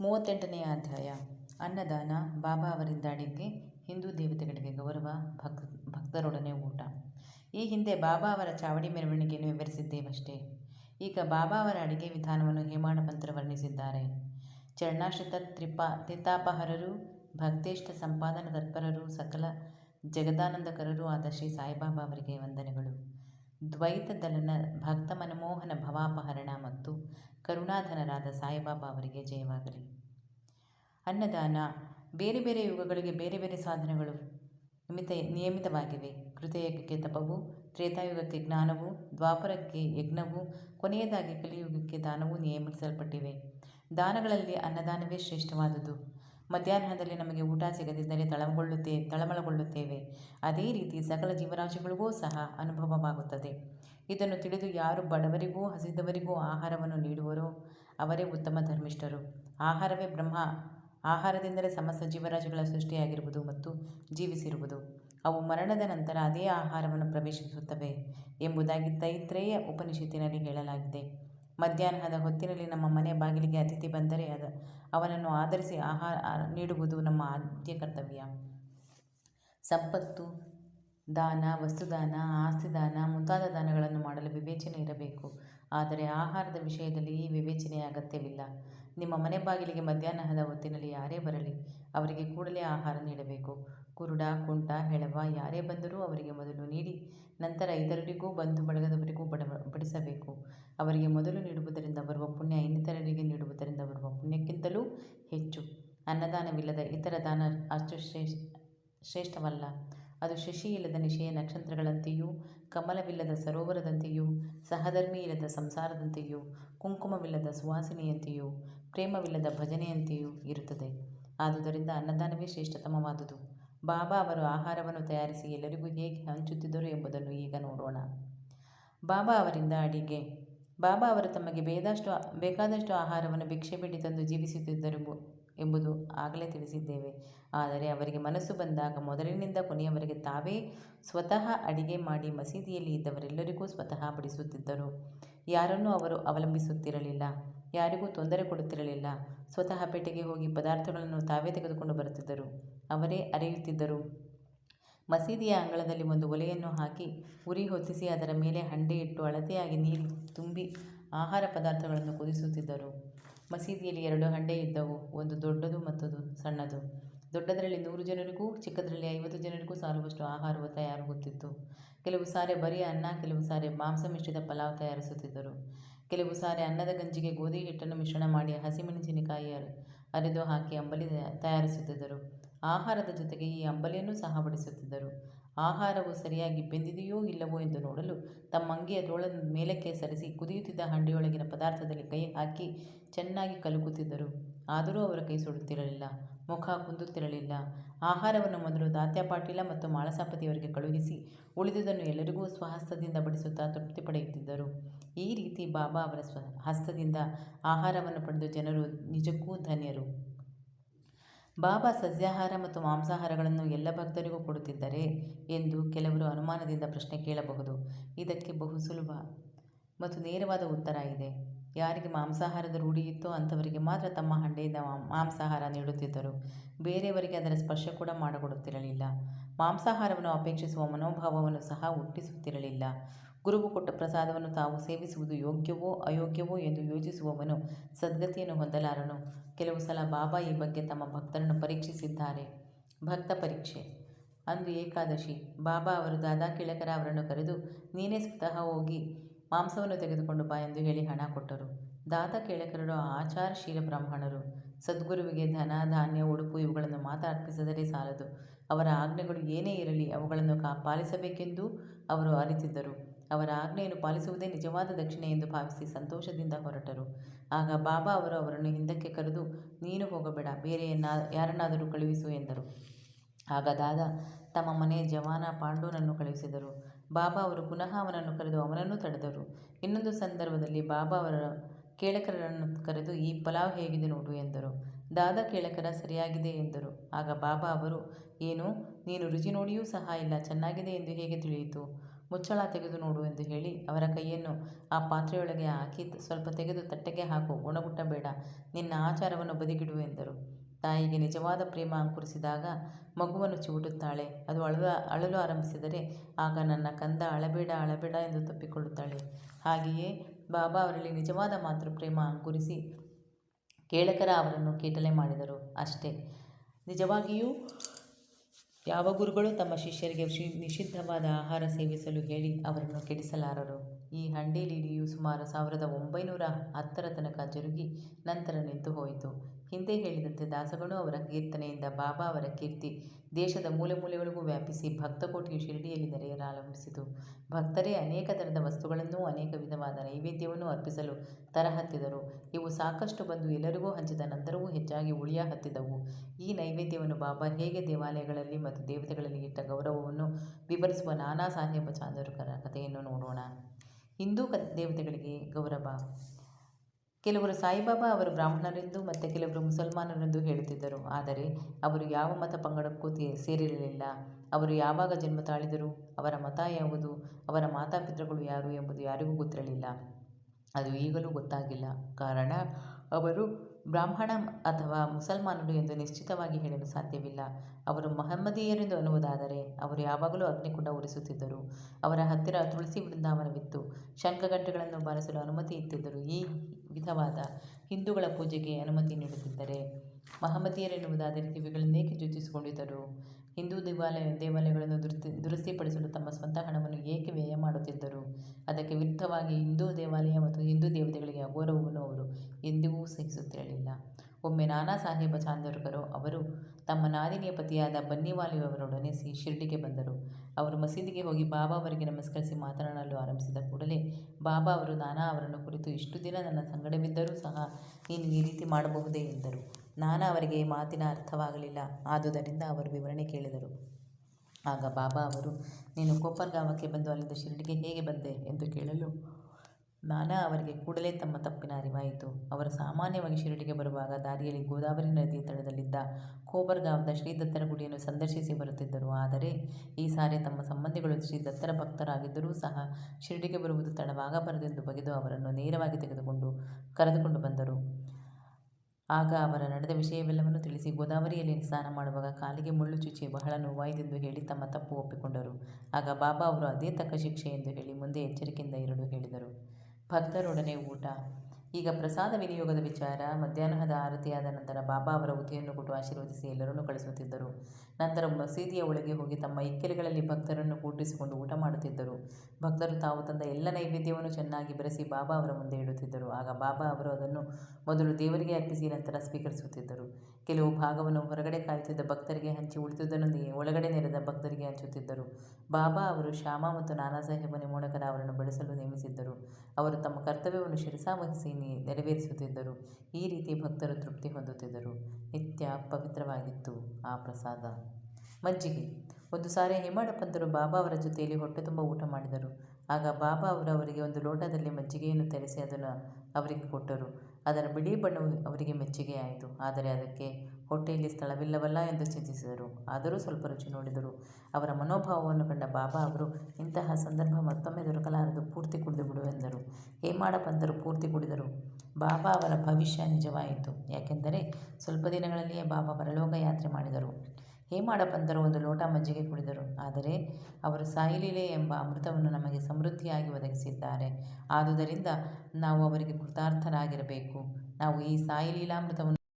ಮೂವತ್ತೆಂಟನೆಯ ಅಧ್ಯಾಯ. ಅನ್ನದಾನ, ಬಾಬಾ ಅವರಿಂದ ಅಡಿಗೆ ಹಿಂದೂ ದೇವತೆಗಳಿಗೆ ಗೌರವ, ಭಕ್, ಭಕ್ತರೊಡನೆ ಊಟ. ಈ ಹಿಂದೆ ಬಾಬಾ ಅವರ ಚಾವಡಿ ಮೆರವಣಿಗೆಯನ್ನು ವಿವರಿಸಿದ್ದೇವಷ್ಟೇ. ಈಗ ಬಾಬಾ ಅವರ ಅಡಿಗೆ ವಿಧಾನವನ್ನು ಹೇಮಾಣ ಮಂತ್ರ ವರ್ಣಿಸಿದ್ದಾರೆ. ಚರಣಾಶ್ರಿತ ತ್ರಿಪ ತ್ರಿತಾಪಹರರು ಭಕ್ತೇಷ್ಠ ಸಂಪಾದನ ತತ್ಪರರು ಸಕಲ ಜಗದಾನಂದಕರರೂ ಆದ ಶ್ರೀ ಸಾಯಿಬಾಬಾ ಅವರಿಗೆ ವಂದನೆಗಳು. ದ್ವೈತ ದಲನ, ಭಕ್ತ ಮನಮೋಹನ ಭವಾಪಹರಣ ಮತ್ತು ಕರುಣಾಧನರಾದ ಸಾಯಿಬಾಬಾ ಅವರಿಗೆ ಜಯವಾಗಲಿ. ಅನ್ನದಾನ, ಬೇರೆ ಬೇರೆ ಯುಗಗಳಿಗೆ ಬೇರೆ ಬೇರೆ ಸಾಧನಗಳು ನಿಮಿತ ನಿಯಮಿತವಾಗಿವೆ. ಕೃತಯುಗಕ್ಕೆ ತಪವು, ತ್ರೇತಾಯುಗಕ್ಕೆ ಜ್ಞಾನವು, ದ್ವಾಪರಕ್ಕೆ ಯಜ್ಞವು, ಕೊನೆಯದಾಗಿ ಕಲಿಯುಗಕ್ಕೆ ದಾನವೂ ನಿಯಮಿಸಲ್ಪಟ್ಟಿವೆ. ದಾನಗಳಲ್ಲಿ ಅನ್ನದಾನವೇ ಶ್ರೇಷ್ಠವಾದುದು. ಮಧ್ಯಾಹ್ನದಲ್ಲಿ ನಮಗೆ ಊಟ ಸಿಗದಿದ್ದರೆ ತಳಮಗೊಳ್ಳುತ್ತೇ, ತಳಮಳಗೊಳ್ಳುತ್ತೇವೆ. ಅದೇ ರೀತಿ ಸಕಲ ಜೀವರಾಶಿಗಳಿಗೂ ಸಹ ಅನುಭವವಾಗುತ್ತದೆ. ಇದನ್ನು ತಿಳಿದು ಯಾರು ಬಡವರಿಗೂ ಹಸಿದವರಿಗೂ ಆಹಾರವನ್ನು ನೀಡುವರೋ ಅವರೇ ಉತ್ತಮ ಧರ್ಮಿಷ್ಠರು. ಆಹಾರವೇ ಬ್ರಹ್ಮ. ಆಹಾರದಿಂದಲೇ ಸಮಸ್ತ ಜೀವರಾಶಿಗಳ ಸೃಷ್ಟಿಯಾಗಿರುವುದು ಮತ್ತು ಜೀವಿಸಿರುವುದು. ಅವು ಮರಣದ ನಂತರ ಅದೇ ಆಹಾರವನ್ನು ಪ್ರವೇಶಿಸುತ್ತವೆ ಎಂಬುದಾಗಿ ತೈತ್ರೇಯ ಉಪನಿಷತ್ತಿನಲ್ಲಿ ಹೇಳಲಾಗಿದೆ. ಮಧ್ಯಾಹ್ನದ ಹೊತ್ತಿನಲ್ಲಿ ನಮ್ಮ ಮನೆ ಬಾಗಿಲಿಗೆ ಅತಿಥಿ ಬಂದರೆ ಅದ. ಅವನನ್ನು ಆಧರಿಸಿ ಆಹಾರ ನೀಡುವುದು ನಮ್ಮ ಆದ್ಯ ಕರ್ತವ್ಯ. ಸಂಪತ್ತು, ದಾನ, ವಸ್ತುದಾನ, ಆಸ್ತಿದಾನ ಮುಂತಾದ ದಾನಗಳನ್ನು ಮಾಡಲು ವಿವೇಚನೆ ಇರಬೇಕು. ಆದರೆ ಆಹಾರದ ವಿಷಯದಲ್ಲಿ ಈ ವಿವೇಚನೆಯ ಅಗತ್ಯವಿಲ್ಲ. ನಿಮ್ಮ ಮನೆ ಬಾಗಿಲಿಗೆ ಮಧ್ಯಾಹ್ನದ ಹೊತ್ತಿನಲ್ಲಿ ಯಾರೇ ಬರಲಿ, ಅವರಿಗೆ ಕೂಡಲೇ ಆಹಾರ ನೀಡಬೇಕು. ಕುರುಡ, ಕುಂಟ, ಹೆಳವ ಯಾರೇ ಬಂದರೂ ಅವರಿಗೆ ಮೊದಲು ನೀಡಿ, ನಂತರ ಇತರರಿಗೂ ಬಂಧು ಬಳಗದವರಿಗೂ ಬಡ ಬಡಿಸಬೇಕು. ಅವರಿಗೆ ಮೊದಲು ನೀಡುವುದರಿಂದ ಬರುವ ಪುಣ್ಯ ಇನ್ನಿತರರಿಗೆ ನೀಡುವುದರಿಂದ ಬರುವ ಪುಣ್ಯಕ್ಕಿಂತಲೂ ಹೆಚ್ಚು. ಅನ್ನದಾನವಿಲ್ಲದ ಇತರ ದಾನ ಅಷ್ಟು ಶ್ರೇಷ್ಠ ಶ್ರೇಷ್ಠವಲ್ಲ. ಅದು ಶಶಿ ಇಲ್ಲದ ನಿಶೆಯ ನಕ್ಷತ್ರಗಳಂತೆಯೂ, ಕಮಲವಿಲ್ಲದ ಸರೋವರದಂತೆಯೂ ಸಹಧರ್ಮಿ ಇಲ್ಲದ ಸಂಸಾರದಂತೆಯೂ, ಕುಂಕುಮವಿಲ್ಲದ ಸುವಾಸನೆಯಂತೆಯೂ, ಪ್ರೇಮವಿಲ್ಲದ ಭಜನೆಯಂತೆಯೂ ಇರುತ್ತದೆ. ಆದುದರಿಂದ ಅನ್ನದಾನವೇ ಶ್ರೇಷ್ಠತಮವಾದುದು. ಬಾಬಾ ಅವರು ಆಹಾರವನ್ನು ತಯಾರಿಸಿ ಎಲ್ಲರಿಗೂ ಹೇಗೆ ಹಂಚುತ್ತಿದ್ದರು ಎಂಬುದನ್ನು ಈಗ ನೋಡೋಣ. ಬಾಬಾ ಅವರಿಂದ ಅಡಿಗೆ. ಬಾಬಾ ಅವರು ತಮಗೆ ಬೇದಷ್ಟು ಬೇಕಾದಷ್ಟು ಆಹಾರವನ್ನು ಭಿಕ್ಷೆ ಬಿಡಿ ತಂದು ಜೀವಿಸುತ್ತಿದ್ದರು ಎಂಬುದು ಆಗಲೇ ತಿಳಿಸಿದ್ದೇವೆ. ಆದರೆ ಅವರಿಗೆ ಮನಸ್ಸು ಬಂದಾಗ ಮೊದಲಿನಿಂದ ಕೊನೆಯವರೆಗೆ ತಾವೇ ಸ್ವತಃ ಅಡಿಗೆ ಮಾಡಿ ಮಸೀದಿಯಲ್ಲಿ ಇದ್ದವರೆಲ್ಲರಿಗೂ ಸ್ವತಃ ಬಡಿಸುತ್ತಿದ್ದರು. ಯಾರನ್ನೂ ಅವರು ಅವಲಂಬಿಸುತ್ತಿರಲಿಲ್ಲ. ಯಾರಿಗೂ ತೊಂದರೆ ಕೊಡುತ್ತಿರಲಿಲ್ಲ. ಸ್ವತಃ ಪೇಟೆಗೆ ಹೋಗಿ ಪದಾರ್ಥಗಳನ್ನು ತಾವೇ ತೆಗೆದುಕೊಂಡು ಬರುತ್ತಿದ್ದರು. ಅವರೇ ಅರೆಯುತ್ತಿದ್ದರು. ಮಸೀದಿಯ ಅಂಗಳದಲ್ಲಿ ಒಂದು ಒಲೆಯನ್ನು ಹಾಕಿ ಉರಿ ಹೊತ್ತಿಸಿ ಅದರ ಮೇಲೆ ಹಂಡೆ ಇಟ್ಟು ಅಳತೆಯಾಗಿ ನೀರು ತುಂಬಿ ಆಹಾರ ಪದಾರ್ಥಗಳನ್ನು ಕುದಿಸುತ್ತಿದ್ದರು. ಮಸೀದಿಯಲ್ಲಿ ಎರಡು ಹಂಡೆ ಇದ್ದವು, ಒಂದು ದೊಡ್ಡದು ಮತ್ತೊಂದು ಸಣ್ಣದು. ದೊಡ್ಡದರಲ್ಲಿ ನೂರು ಜನರಿಗೂ, ಚಿಕ್ಕದರಲ್ಲಿ ಐವತ್ತು ಜನರಿಗೂ ಸಾಲುವಷ್ಟು ಆಹಾರವು ತಯಾರಾಗುತ್ತಿತ್ತು. ಕೆಲವು ಸಾರಿ ಬರೀ ಅನ್ನ, ಕೆಲವು ಸಾರಿ ಮಾಂಸ ಮಿಶ್ರಿತ ಪಲಾವ್ ತಯಾರಿಸುತ್ತಿದ್ದರು. ಕೆಲವು ಸಾರಿ ಅನ್ನದ ಗಂಜಿಗೆ ಗೋಧಿ ಹಿಟ್ಟನ್ನು ಮಿಶ್ರಣ ಮಾಡಿ ಹಸಿಮೆಣಸಿನಕಾಯಿ ಅರೆದು ಹಾಕಿ ಅಂಬಲಿ ತಯಾರಿಸುತ್ತಿದ್ದರು. ಆಹಾರದ ಜೊತೆಗೆ ಈ ಅಂಬಲಿಯನ್ನು ಸಹ ಬಡಿಸುತ್ತಿದ್ದರು. ಆಹಾರವು ಸರಿಯಾಗಿ ಬೆಂದಿದೆಯೋ ಇಲ್ಲವೋ ಎಂದು ನೋಡಲು ತಮ್ಮ ಅಂಗಿಯ ತೋಳನ್ನು ಮೇಲಕ್ಕೆ ಸರಿಸಿ ಕುದಿಯುತ್ತಿದ್ದ ಹಂಡಿಯೊಳಗಿನ ಪದಾರ್ಥದಲ್ಲಿ ಕೈ ಹಾಕಿ ಚೆನ್ನಾಗಿ ಕಲುಕುತ್ತಿದ್ದರು. ಆದರೂ ಅವರ ಕೈ ಸುಡುತ್ತಿರಲಿಲ್ಲ, ಮುಖ ಕುಂದುತ್ತಿರಲಿಲ್ಲ. ಆಹಾರವನ್ನು ಮೊದಲು ದಾತ್ಯ ಪಾಟೀಲ ಮತ್ತು ಮಾಳಸಾಪತಿಯವರಿಗೆ ಕಳುಹಿಸಿ ಉಳಿದುದನ್ನು ಎಲ್ಲರಿಗೂ ಸ್ವಹಸ್ತದಿಂದ ಬಡಿಸುತ್ತಾ ತೃಪ್ತಿ ಪಡೆಯುತ್ತಿದ್ದರು. ಈ ರೀತಿ ಬಾಬಾ ಅವರ ಸ್ವ ಹಸ್ತದಿಂದ ಆಹಾರವನ್ನು ಪಡೆದು ಜನರು ನಿಜಕ್ಕೂ ಧನ್ಯರು. ಬಾಬಾ ಸಸ್ಯಾಹಾರ ಮತ್ತು ಮಾಂಸಾಹಾರಗಳನ್ನು ಎಲ್ಲ ಭಕ್ತರಿಗೂ ಕೊಡುತ್ತಿದ್ದರೆ ಎಂದು ಕೆಲವರು ಅನುಮಾನದಿಂದ ಪ್ರಶ್ನೆ ಕೇಳಬಹುದು. ಇದಕ್ಕೆ ಬಹು ಸುಲಭ ಮತ್ತು ನೇರವಾದ ಉತ್ತರ ಇದೆ. ಯಾರಿಗೆ ಮಾಂಸಾಹಾರದ ರೂಢಿ ಇತ್ತೋ ಅಂಥವರಿಗೆ ಮಾತ್ರ ತಮ್ಮ ಹಂಡೆಯಿಂದ ಮಾಂಸಾಹಾರ ನೀಡುತ್ತಿದ್ದರು. ಬೇರೆಯವರಿಗೆ ಅದರ ಸ್ಪರ್ಶ ಕೂಡ ಮಾಡಿಕೊಡುತ್ತಿರಲಿಲ್ಲ. ಮಾಂಸಾಹಾರವನ್ನು ಅಪೇಕ್ಷಿಸುವ ಮನೋಭಾವವನ್ನು ಸಹ ಹುಟ್ಟಿಸುತ್ತಿರಲಿಲ್ಲ. ಗುರುವು ಕೊಟ್ಟ ಪ್ರಸಾದವನ್ನು ತಾವು ಸೇವಿಸುವುದು ಯೋಗ್ಯವೋ ಅಯೋಗ್ಯವೋ ಎಂದು ಯೋಚಿಸುವವನು ಸದ್ಗತಿಯನ್ನು ಹೊಂದಲಾರನು. ಕೆಲವು ಸಲ ಬಾಬಾ ಈ ಬಗ್ಗೆ ತಮ್ಮ ಭಕ್ತರನ್ನು ಪರೀಕ್ಷಿಸಿದ್ದಾರೆ. ಭಕ್ತ ಪರೀಕ್ಷೆ. ಅಂದು ಏಕಾದಶಿ. ಬಾಬಾ ಅವರು ದಾದಾ ಕಿಳಕರ ಅವರನ್ನು ಕರೆದು, ನೀನೇ ಸ್ವತಃ ಹೋಗಿ ಮಾಂಸವನ್ನು ತೆಗೆದುಕೊಂಡು ಬಾ ಎಂದು ಹೇಳಿ ಹಣ ಕೊಟ್ಟರು. ದಾದಾ ಕೇಳಕರರು ಆಚಾರಶೀಲ ಬ್ರಾಹ್ಮಣರು. ಸದ್ಗುರುವಿಗೆ ಧನ, ಧಾನ್ಯ, ಉಡುಪು ಇವುಗಳನ್ನು ಮಾತ್ರ ಅರ್ಪಿಸಿದರೆ ಸಾಲದು. ಅವರ ಆಜ್ಞೆಗಳು ಏನೇ ಇರಲಿ ಅವುಗಳನ್ನು ಕಾ ಪಾಲಿಸಬೇಕೆಂದು ಅವರು ಅರಿತಿದ್ದರು. ಅವರ ಆಜ್ಞೆಯನ್ನು ಪಾಲಿಸುವುದೇ ನಿಜವಾದ ದಕ್ಷಿಣೆ ಎಂದು ಭಾವಿಸಿ ಸಂತೋಷದಿಂದ ಹೊರಟರು. ಆಗ ಬಾಬಾ ಅವರು ಅವರನ್ನು ಹಿಂದಕ್ಕೆ ಕರೆದು, ನೀನು ಹೋಗಬೇಡ, ಬೇರೆ ಯಾರನ್ನಾದರೂ ಕಳುಹಿಸು ಎಂದರು. ಆಗ ದಾದಾ ತಮ್ಮ ಮನೆಯ ಜವಾನ ಪಾಂಡೂನನ್ನು ಕಳುಹಿಸಿದರು. ಬಾಬಾ ಅವರು ಪುನಃ ಅವನನ್ನು ಕರೆದು ಅವನನ್ನು ತಡೆದರು. ಇನ್ನೊಂದು ಸಂದರ್ಭದಲ್ಲಿ ಬಾಬಾ ಅವರ ಕೇಳಕರನ್ನು ಕರೆದು, ಈ ಪಲಾವ್ ಹೇಗಿದೆ ನೋಡು ಎಂದರು. ದಾದಾ ಕೇಳಕರ, ಸರಿಯಾಗಿದೆ ಎಂದರು. ಆಗ ಬಾಬಾ ಅವರು, ಏನು, ನೀನು ರುಚಿ ನೋಡಿಯೂ ಸಹ ಇಲ್ಲ, ಚೆನ್ನಾಗಿದೆ ಎಂದು ಹೇಗೆ ತಿಳಿಯಿತು? ಮುಚ್ಚಳ ತೆಗೆದು ನೋಡು ಎಂದು ಹೇಳಿ ಅವರ ಕೈಯನ್ನು ಆ ಪಾತ್ರೆಯೊಳಗೆ ಹಾಕಿ ಸ್ವಲ್ಪ ತೆಗೆದು ತಟ್ಟೆಗೆ ಹಾಕು, ಗುಣಗುಟ್ಟಬೇಡ, ನಿನ್ನ ಆಚಾರವನ್ನು ಬದಿಗಿಡು ಎಂದರು. ತಾಯಿಗೆ ನಿಜವಾದ ಪ್ರೇಮ ಅಂಕುರಿಸಿದಾಗ ಮಗುವನ್ನು ಚಿವುಟುತ್ತಾಳೆ ಅದು ಅಳಲು ಅಳಲು ಆರಂಭಿಸಿದರೆ ಆಗ ನನ್ನ ಕಂದ ಅಳಬೇಡ ಅಳಬೇಡ ಎಂದು ತಪ್ಪಿಕೊಳ್ಳುತ್ತಾಳೆ. ಹಾಗೆಯೇ ಬಾಬಾ ಅವರಲ್ಲಿ ನಿಜವಾದ ಮಾತೃ ಪ್ರೇಮ ಅಂಕುರಿಸಿ ಕೇಳಕರ ಅವರನ್ನು ಕೀಟಲೆ ಮಾಡಿದರು. ಅಷ್ಟೇ. ನಿಜವಾಗಿಯೂ ಯಾವ ಗುರುಗಳು ತಮ್ಮ ಶಿಷ್ಯರಿಗೆ ನಿಷಿದ್ಧವಾದ ಆಹಾರ ಸೇವಿಸಲು ಹೇಳಿ ಅವರನ್ನು ಕೆಡಿಸಲಾರರು? ಈ ಹಂಡೇಲಿಡಿಯು ಸುಮಾರು ಸಾವಿರದ ಒಂಬೈನೂರ ಹತ್ತರ ತನಕ ಜರುಗಿ ನಂತರ ನಿಂತು ಹೋಯಿತು. ಹಿಂದೆ ಹೇಳಿದಂತೆ ದಾಸಗಣು ಅವರ ಕೀರ್ತನೆಯಿಂದ ಬಾಬಾ ಅವರ ಕೀರ್ತಿ ದೇಶದ ಮೂಲೆ ಮೂಲೆಗಳಿಗೂ ವ್ಯಾಪಿಸಿ ಭಕ್ತಕೋಟಿಯು ಶಿರಡಿಯಲ್ಲಿ ನೆರೆಯಲಾರಂಭಿಸಿತು ಭಕ್ತರೇ, ಅನೇಕ ಥರದ ವಸ್ತುಗಳನ್ನೂ ಅನೇಕ ವಿಧವಾದ ನೈವೇದ್ಯವನ್ನು ಅರ್ಪಿಸಲು ತರಹತ್ತಿದರು ಇವು ಸಾಕಷ್ಟು ಬಂದು ಎಲ್ಲರಿಗೂ ಹಂಚಿದ ನಂತರವೂ ಹೆಚ್ಚಾಗಿ ಉಳಿಯ ಹತ್ತಿದವು. ಈ ನೈವೇದ್ಯವನ್ನು ಬಾಬಾ ಹೇಗೆ ದೇವಾಲಯಗಳಲ್ಲಿ ಮತ್ತು ದೇವತೆಗಳಲ್ಲಿ ಇಟ್ಟ ಗೌರವವನ್ನು ವಿವರಿಸುವ ನಾನಾ ಸಾಹೇಬ ಚಾಂದೋರ್ಕರ ಕಥೆಯನ್ನು ನೋಡೋಣ. ಹಿಂದೂ ಕ, ದೇವತೆಗಳಿಗೆ ಗೌರವ. ಕೆಲವರು ಸಾಯಿಬಾಬಾ ಅವರು ಬ್ರಾಹ್ಮಣರೆಂದು ಮತ್ತು ಕೆಲವರು ಮುಸಲ್ಮಾನರೆಂದು ಹೇಳುತ್ತಿದ್ದರು. ಆದರೆ ಅವರು ಯಾವ ಮತ ಪಂಗಡಕ್ಕೂ ಸೇರಿರಲಿಲ್ಲ. ಅವರು ಯಾವಾಗ ಜನ್ಮ ತಾಳಿದರು, ಅವರ ಮತ ಯಾವುದು, ಅವರ ಮಾತಾಪಿತೃಗಳು ಯಾರು ಎಂಬುದು ಯಾರಿಗೂ ಗೊತ್ತಿರಲಿಲ್ಲ. ಅದು ಈಗಲೂ ಗೊತ್ತಾಗಿಲ್ಲ. ಕಾರಣ, ಅವರು ಬ್ರಾಹ್ಮಣ ಅಥವಾ ಮುಸಲ್ಮಾನರು ಎಂದು ನಿಶ್ಚಿತವಾಗಿ ಹೇಳಲು ಸಾಧ್ಯವಿಲ್ಲ. ಅವರು ಮಹಮ್ಮದೀಯರೆಂದು ಅನ್ನುವುದಾದರೆ, ಅವರು ಯಾವಾಗಲೂ ಅಗ್ನಿಕುಂಡ ಉರಿಸುತ್ತಿದ್ದರು. ಅವರ ಹತ್ತಿರ ತುಳಸಿ ವೃಂದಾವನವಿತ್ತು ಶಂಖಗಂಟೆಗಳನ್ನು ಬಾರಿಸಲು ಅನುಮತಿ ಇತ್ತಿದ್ದರು. ಈ ವಿಧವಾದ ಹಿಂದೂಗಳ ಪೂಜೆಗೆ ಅನುಮತಿ ನೀಡುತ್ತಿದ್ದರೆ, ಮಹಮ್ಮದೀಯರೆನ್ನುವುದಾದರೆ ಕಿವಿಗಳನ್ನೇಕೆ ಚುಚ್ಚಿಸಿಕೊಂಡಿದ್ದರು ಹಿಂದೂ ದೇವಾಲಯ, ದೇವಾಲಯಗಳನ್ನು ದುರಸ್ತಿ, ದುರಸ್ತಿಪಡಿಸಲು ತಮ್ಮ ಸ್ವಂತ ಹಣವನ್ನು ಏಕೆ ವ್ಯಯ ಮಾಡುತ್ತಿದ್ದರು? ಅದಕ್ಕೆ ವಿರುದ್ಧವಾಗಿ ಹಿಂದೂ ದೇವಾಲಯ ಮತ್ತು ಹಿಂದೂ ದೇವತೆಗಳಿಗೆ ಅಗೌರವವನ್ನು ಅವರು ಎಂದಿಗೂ ಸಹಿಸುತ್ತಿರಲಿಲ್ಲ. ಒಮ್ಮೆ ನಾನಾ ಸಾಹೇಬ ಚಾಂದರ್ಕರು, ಅವರು ತಮ್ಮ ನಾದಿನಿಯ ಪತಿಯಾದ ಬನ್ನಿವಾಲಿಯವರೊಡನೆ ಸಿ ಶಿರ್ಡಿಗೆ ಬಂದರು. ಅವರು ಮಸೀದಿಗೆ ಹೋಗಿ ಬಾಬಾ ಅವರಿಗೆ ನಮಸ್ಕರಿಸಿ ಮಾತನಾಡಲು ಆರಂಭಿಸಿದ ಕೂಡಲೇ ಬಾಬಾ ಅವರು ನಾನಾ ಅವರನ್ನು ಕುರಿತು ಇಷ್ಟು ದಿನ ನನ್ನ ಸಂಗಡವಿದ್ದರೂ ಸಹ ನೀನು ಈ ರೀತಿ ಮಾಡಬಹುದೇ ಎಂದರು. ನಾನಾ ಅವರಿಗೆ ಮಾತಿನ ಅರ್ಥವಾಗಲಿಲ್ಲ. ಆದುದರಿಂದ ಅವರು ವಿವರಣೆ ಕೇಳಿದರು. ಆಗ ಬಾಬಾ ಅವರು, ನೀನು ಕೋಪರ್ಗಾಮಕ್ಕೆ ಬಂದು ಅಲ್ಲಿಂದ ಶಿರಡಿಗೆ ಹೇಗೆ ಬಂದೆ ಎಂದು ಕೇಳಲು? ನಾನಾ ಅವರಿಗೆ ಕೂಡಲೇ ತಮ್ಮ ತಪ್ಪಿನ ಅರಿವಾಯಿತು. ಅವರು ಸಾಮಾನ್ಯವಾಗಿ ಶಿರಡಿಗೆ ಬರುವಾಗ ದಾರಿಯಲ್ಲಿ ಗೋದಾವರಿ ನದಿಯ ಕೋಬರ್ಗಾಂವದ ಶ್ರೀ ದತ್ತರ ಗುಡಿಯನ್ನು ಸಂದರ್ಶಿಸಿ ಬರುತ್ತಿದ್ದರು. ಆದರೆ, ಈ ಸಾರಿ ತಮ್ಮ ಸಂಬಂಧಿಗಳು ಶ್ರೀ ದತ್ತರ ಭಕ್ತರಾಗಿದ್ದರೂ ಸಹ ಶಿರಡಿಗೆ ಬರುವುದು ತಡವಾಗಬಾರದೆಂದು ಬಗೆದು ಅವರನ್ನು ನೇರವಾಗಿ ತೆಗೆದುಕೊಂಡು ಕರೆದುಕೊಂಡು ಬಂದರು. ಆಗ ಅವರ ನಡೆದ ವಿಷಯವೆಲ್ಲವನ್ನೂ ತಿಳಿಸಿ ಗೋದಾವರಿಯಲ್ಲಿ ಸ್ನಾನ ಮಾಡುವಾಗ ಕಾಲಿಗೆ ಮುಳ್ಳು ಚುಚ್ಚಿ ಬಹಳ ನೋವಾಯಿತೆಂದು ಹೇಳಿ ತಮ್ಮ ತಪ್ಪು ಒಪ್ಪಿಕೊಂಡರು. ಆಗ ಬಾಬಾ ಅವರು ಅದೇ ತಕ್ಕ ಶಿಕ್ಷೆ ಎಂದು ಹೇಳಿ ಮುಂದೆ ಎಚ್ಚರಿಕೆಯಿಂದ ಇರಲು ಹೇಳಿದರು. ಭಕ್ತರೊಡನೆ ಊಟ. ಈಗ ಪ್ರಸಾದ ವಿನಿಯೋಗದ ವಿಚಾರ. ಮಧ್ಯಾಹ್ನದ ಆರತಿಯಾದ ನಂತರ ಬಾಬಾ ಅವರ ಉತಿಯನ್ನು ಕೊಟ್ಟು ಆಶೀರ್ವದಿಸಿ ಎಲ್ಲರನ್ನೂ ಕಳಿಸುತ್ತಿದ್ದರು. ನಂತರ ಮಸೀದಿಯ ಒಳಗೆ ಹೋಗಿ ತಮ್ಮ ಇಕ್ಕೆಲೆಗಳಲ್ಲಿ ಭಕ್ತರನ್ನು ಕೂಡಿಸಿಕೊಂಡು ಊಟ ಮಾಡುತ್ತಿದ್ದರು. ಭಕ್ತರು ತಾವು ತಂದ ಎಲ್ಲ ನೈವೇದ್ಯವನ್ನು ಚೆನ್ನಾಗಿ ಬೆರೆಸಿ ಬಾಬಾ ಅವರ ಮುಂದೆ ಇಡುತ್ತಿದ್ದರು. ಆಗ ಬಾಬಾ ಅವರು ಅದನ್ನು ಮೊದಲು ದೇವರಿಗೆ ಅರ್ಪಿಸಿ ನಂತರ ಸ್ವೀಕರಿಸುತ್ತಿದ್ದರು. ಕೆಲವು ಭಾಗವನ್ನು ಹೊರಗಡೆ ಕಾಯುತ್ತಿದ್ದ ಭಕ್ತರಿಗೆ ಹಂಚಿ ಉಳಿದುದನ್ನು ಒಳಗಡೆ ನೆರೆದ ಭಕ್ತರಿಗೆ ಹಂಚುತ್ತಿದ್ದರು. ಬಾಬಾ ಅವರು ಶ್ಯಾಮ ಮತ್ತು ನಾನಾ ಸಾಹೇಬ ನಿಮೋಣಕರ ಅವರನ್ನು ಬೆಳೆಸಲು ನೇಮಿಸಿದ್ದರು. ಅವರು ತಮ್ಮ ಕರ್ತವ್ಯವನ್ನು ಶಿರಸಾವಹಿಸಿ ನೆರವೇರಿಸುತ್ತಿದ್ದರು. ಈ ರೀತಿ ಭಕ್ತರು ತೃಪ್ತಿ ಹೊಂದುತ್ತಿದ್ದರು. ನಿತ್ಯ ಪವಿತ್ರವಾಗಿತ್ತು ಆ ಪ್ರಸಾದ. ಮಜ್ಜಿಗೆ. ಒಂದು ಸಾರಿ ಹೇಮಾಡ ಪಂತರು ಬಾಬಾ ಅವರ ಜೊತೆಯಲ್ಲಿ ಹೊಟ್ಟೆ ತುಂಬ ಊಟ ಮಾಡಿದರು. ಆಗ ಬಾಬಾ ಅವರು ಅವರಿಗೆ ಒಂದು ಲೋಟದಲ್ಲಿ ಮಜ್ಜಿಗೆಯನ್ನು ತರಿಸಿ ಅದನ್ನು ಅವರಿಗೆ ಕೊಟ್ಟರು. ಅದರ ಬಿಳಿ ಬಣ್ಣವು ಅವರಿಗೆ ಮೆಚ್ಚುಗೆಯಾಯಿತು. ಆದರೆ ಅದಕ್ಕೆ ಹೊಟ್ಟೆಯಲ್ಲಿ ಸ್ಥಳವಿಲ್ಲವಲ್ಲ ಎಂದು ಚಿಂತಿಸಿದರು. ಆದರೂ ಸ್ವಲ್ಪ ರುಚಿ ನೋಡಿದರು. ಅವರ ಮನೋಭಾವವನ್ನು ಕಂಡ ಬಾಬಾ ಅವರು, ಇಂತಹ ಸಂದರ್ಭ ಮತ್ತೊಮ್ಮೆ ದೊರಕಲಾರದು, ಪೂರ್ತಿ ಕುಡಿದು ಬಿಡು ಎಂದರು. ಹೇಮಾಡ ಪಂತರು ಪೂರ್ತಿ ಕುಡಿದರು. ಬಾಬಾ ಅವರ ಭವಿಷ್ಯ ನಿಜವಾಯಿತು. ಯಾಕೆಂದರೆ ಸ್ವಲ್ಪ ದಿನಗಳಲ್ಲಿಯೇ ಬಾಬಾ ಪರಲೋಕ ಯಾತ್ರೆ ಮಾಡಿದರು. ಹೇಮಾಡ ಪಂತರು ಒಂದು ಲೋಟ ಮಜ್ಜಿಗೆ ಕುಡಿದರು. ಆದರೆ ಅವರು ಸಾಯಿಲೀಲೆ ಎಂಬ ಅಮೃತವನ್ನು ನಮಗೆ ಸಮೃದ್ಧಿಯಾಗಿ ಒದಗಿಸಿದ್ದಾರೆ. ಆದುದರಿಂದ ನಾವು ಅವರಿಗೆ ಕೃತಾರ್ಥರಾಗಿರಬೇಕು. ನಾವು ಈ ಸಾಯಿಲೀಲಾಮೃತವನ್ನು